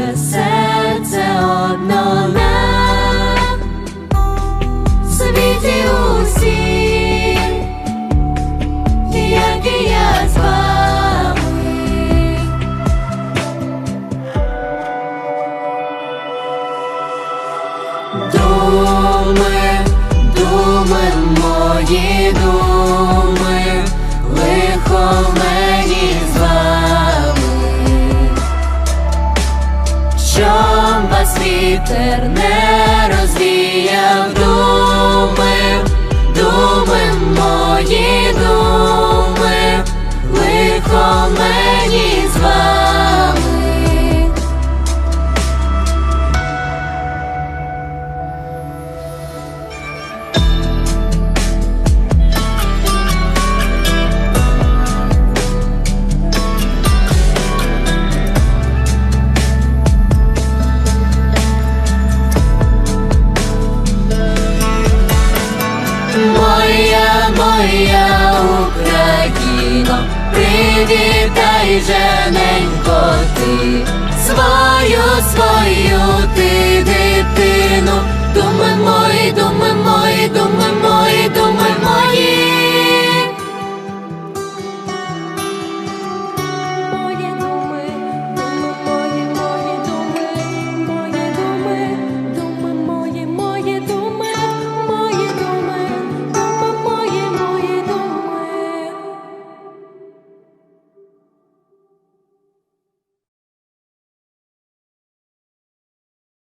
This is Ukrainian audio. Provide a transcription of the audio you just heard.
наше серце одноле в світі усім, як і я з вами. Думи, думи, мої думи, вітер не розвіяв думи, думи, мої думи, лихо мені Моя, Україно, привітай жененько ти. Свою, свою ти дитину,